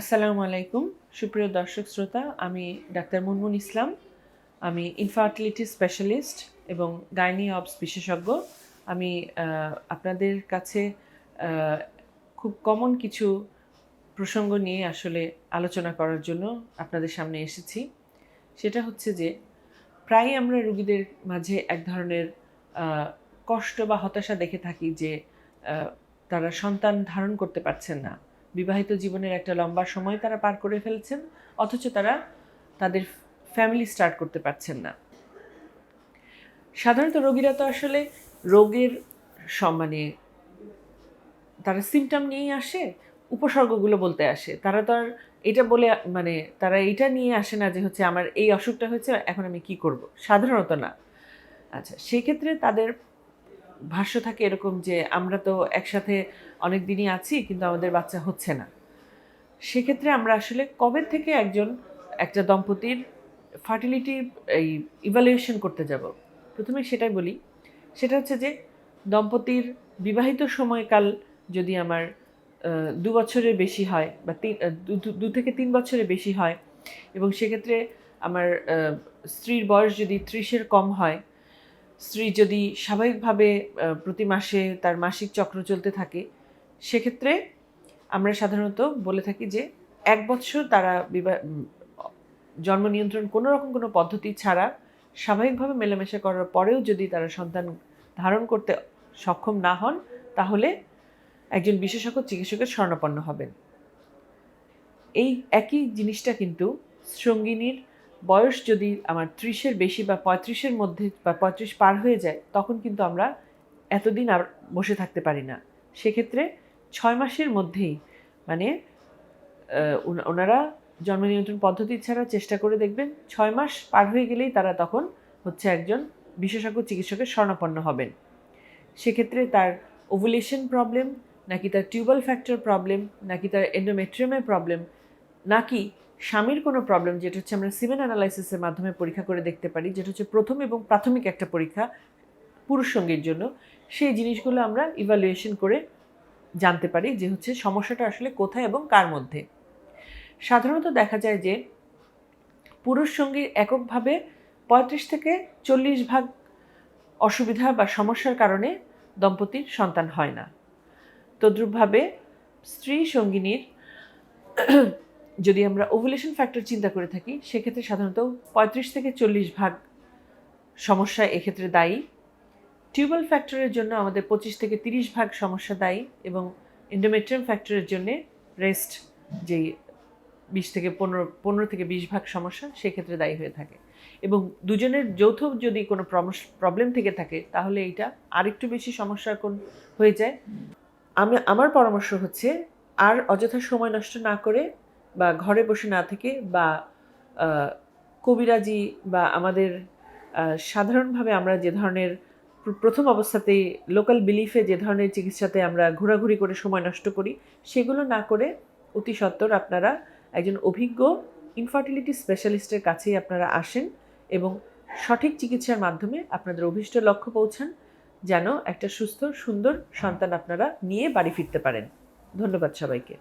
আসসালামু আলাইকুম। সুপ্রিয় দর্শক শ্রোতা, আমি ডাক্তার মুনমুন ইসলাম। আমি ইনফার্টিলিটি স্পেশালিস্ট এবং গাইনি অবস বিশেষজ্ঞ। আমি আপনাদের কাছে খুব কমন কিছু প্রসঙ্গ নিয়ে আসলে আলোচনা করার জন্য আপনাদের সামনে এসেছি। সেটা হচ্ছে যে, প্রায়ই আমরা রুগীদের মাঝে এক ধরনের কষ্ট বা হতাশা দেখে থাকি যে তারা সন্তান ধারণ করতে পারছেন না। বিবাহিত জীবনের একটা লম্বা সময় তারা পার করে ফেলছেন, অথচ তারা তাদের ফ্যামিলি স্টার্ট করতে পারছেন না। সাধারণত রোগীরা তো আসলে রোগের সম- মানে তারা সিমটম নিয়েই আসে, উপসর্গগুলো বলতে আসে। তারা তো আর এটা বলে মানে তারা এটা নিয়ে আসে না যে হচ্ছে আমার এই অসুখটা হয়েছে, এখন আমি কি করব? সাধারণত না। আচ্ছা সেক্ষেত্রে তাদের ভাষ্য থাকে এরকম যে, আমরা তো একসাথে অনেক দিনই আছি, কিন্তু আমাদের বাচ্চা হচ্ছে না। সেক্ষেত্রে আমরা আসলে কবে থেকে একজন, একটা দম্পতির ফার্টিলিটি, এই ইভ্যালুয়েশন করতে যাব? প্রথমে সেটাই বলি। সেটা হচ্ছে যে, দম্পতির বিবাহিত সময়কাল যদি আমার দু বছরের বেশি হয় বা তিন দু- থেকে তিন বছরের বেশি হয় এবং সেক্ষেত্রে আমার স্ত্রীর বয়স যদি ত্রিশের কম হয় স্ত্রী যদি স্বাভাবিকভাবে প্রতি মাসে তার মাসিক চক্র চলতে থাকে, সেক্ষেত্রে আমরা সাধারণত বলে থাকি যে এক বছর তারা বিবাহ জন্ম নিয়ন্ত্রণ কোনো রকম কোনো পদ্ধতি ছাড়া স্বাভাবিকভাবে মেলামেশা করার পরেও যদি তারা সন্তান ধারণ করতে সক্ষম না হন, তাহলে একজন বিশেষজ্ঞ চিকিৎসকের শরণাপন্ন হবেন। এই একই জিনিসটা কিন্তু সঙ্গিনীর বয়স যদি আমার ত্রিশের বেশি বা পঁয়ত্রিশের মধ্যে বা পঁয়ত্রিশ পার হয়ে যায়, তখন কিন্তু আমরা এতদিন আর বসে থাকতে পারি না। সেক্ষেত্রে ছয় মাসের মধ্যেই মানে ওনারা জন্ম নিয়ন্ত্রণ পদ্ধতি ছাড়া চেষ্টা করে দেখবেন, ছয় মাস পার হয়ে গেলেই তারা তখন হচ্ছে একজন বিশেষজ্ঞ চিকিৎসকের শরণাপন্ন হবেন। সেক্ষেত্রে তার ওভুলেশন প্রবলেম নাকি তার টিউবাল ফ্যাক্টর প্রবলেম নাকি তার এন্ডোমেট্রিয়ামের প্রবলেম নাকি স্বামীর কোনো প্রবলেম যেটা হচ্ছে আমরা সিমেন অ্যানালাইসিসের মাধ্যমে পরীক্ষা করে দেখতে পারি, যেটা হচ্ছে প্রথম এবং প্রাথমিক একটা পরীক্ষা পুরুষ সঙ্গীর জন্য, সেই জিনিসগুলো আমরা ইভ্যালুয়েশন করে জানতে পারি যে হচ্ছে সমস্যাটা আসলে কোথায় এবং কার মধ্যে। সাধারণত দেখা যায় যে পুরুষ সঙ্গীর এককভাবে পঁয়ত্রিশ থেকে চল্লিশ ভাগ অসুবিধা বা সমস্যার কারণে দম্পতির সন্তান হয় না। তদ্রূপভাবে স্ত্রী সঙ্গিনীর যদি আমরা ওভুলেশন ফ্যাক্টর চিন্তা করে থাকি, সেক্ষেত্রে সাধারণত পঁয়ত্রিশ থেকে চল্লিশ ভাগ সমস্যা এক্ষেত্রে দায়ী। টিউবাল ফ্যাক্টরের জন্য আমাদের পঁচিশ থেকে তিরিশ ভাগ সমস্যা দায়ী এবং এন্ডোমেট্রিয়াম ফ্যাক্টরের জন্য রেস্ট যেই বিশ থেকে পনেরো পনেরো থেকে বিশ ভাগ সমস্যা সেক্ষেত্রে দায়ী হয়ে থাকে। এবং দুজনের যৌথ যদি কোনো প্রবলেম থেকে থাকে, তাহলে এইটা আরেকটু বেশি সমস্যার কোন হয়ে যায়। আমি, আমার পরামর্শ হচ্ছে আর অযথা সময় নষ্ট না করে বা ঘরে বসে না থেকে বা কবিরাজি বা আমাদের সাধারণভাবে আমরা যে ধরনের প্রথম অবস্থাতেই লোকাল বিলিফে যে ধরনের চিকিৎসাতে আমরা ঘোরাঘুরি করে সময় নষ্ট করি, সেগুলো না করে অতি সত্বর আপনারা একজন অভিজ্ঞ ইনফার্টিলিটি স্পেশালিস্টের কাছেই আপনারা আসেন এবং সঠিক চিকিৎসার মাধ্যমে আপনাদের অভীষ্ট লক্ষ্য পৌঁছান, যেন একটা সুস্থ, সুন্দর সন্তান আপনারা নিয়ে বাড়ি ফিরতে পারেন। ধন্যবাদ সবাইকে।